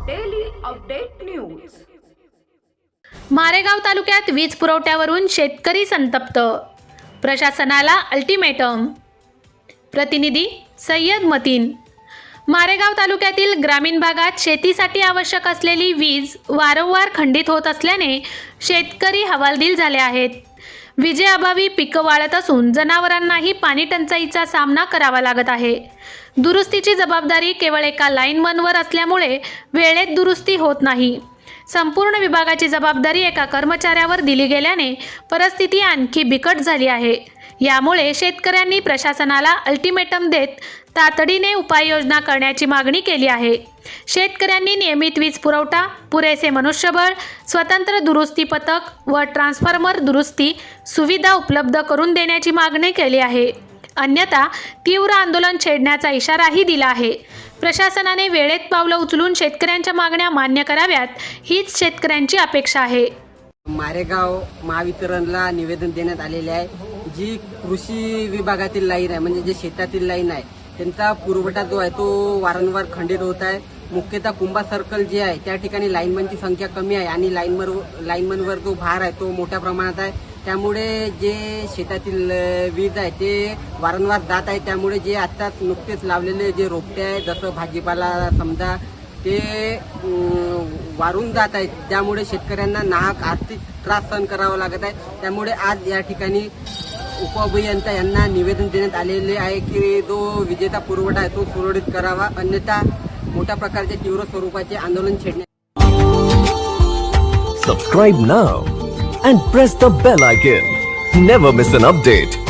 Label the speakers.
Speaker 1: Update news
Speaker 2: Maregaon तालुक्यात वीज पुरवठ्यावरून शेतकरी संतप्त. प्रशासनाला अल्टिमेटम प्रतिनिधी सय्यद मतीन. मारेगाव तालुक्यातील ग्रामीण भागात शेतीसाठी आवश्यक असलेली वीज वारंवार खंडित होत असल्याने शेतकरी हवालदिल झाले आहेत. विजेअभावी पिकं वाळत असून जनावरांनाही पाणी टंचाईचा सामना करावा लागत आहे. दुरुस्तीची जबाबदारी केवळ एका लाईनमनवर असल्यामुळे वेळेत दुरुस्ती होत नाही. संपूर्ण विभागाची जबाबदारी एका कर्मचाऱ्यावर दिली गेल्याने परिस्थिती आणखी बिकट झाली आहे. यामुळे शेतकऱ्यांनी प्रशासनाला अल्टिमेटम देत तातडीने उपाययोजना करण्याची मागणी केली आहे. शेतकऱ्यांनी नियमित वीज पुरवठा पुरेसे मनुष्यबळ स्वतंत्र दुरुस्ती पथक व ट्रान्सफॉर्मर दुरुस्ती सुविधा उपलब्ध करून देण्याची मागणी केली आहे. अन्यथा तीव्र आंदोलन छेडण्याचा इशाराही दिला आहे. प्रशासनाने वेळेत पावलं उचलून शेतकऱ्यांच्या मागण्या मान्य कराव्यात हीच शेतकऱ्यांची अपेक्षा आहे.
Speaker 3: मारेगाव महावितरणला निवेदन देण्यात आलेले आहे. जी कृषी विभागातील लाईन आहे म्हणजे जे शेतातील लाईन आहे त्यांचा पुरवठा जो आहे तो वारंवार खंडित होत आहे. मुख्यतः कुंभा सर्कल जे आहे त्या ठिकाणी लाईनमनची संख्या कमी आहे आणि लाईनवर लाईनमनवर जो भार आहे तो मोठ्या प्रमाणात आहे. त्यामुळे जे शेतातील वीज आहे ते वारंवार जात आहे. त्यामुळे जे आत्ताच नुकतेच लावलेले जे रोपटे आहे जसं भाजीपाला समजा ते वारून जात आहेत. त्यामुळे शेतकऱ्यांना नाहक आर्थिक त्रास सहन करावा लागत आहे. त्यामुळे आज या ठिकाणी उपअभियंता यांना निवेदन देण्यात आलेले आहे की जो विजेचा पुरवठा आहे तो सुरळीत करावा. अन्यथा मोठ्या प्रकारचे तीव्र स्वरूपाचे आंदोलन छेडणे
Speaker 4: subscribe now and press the bell icon never miss an update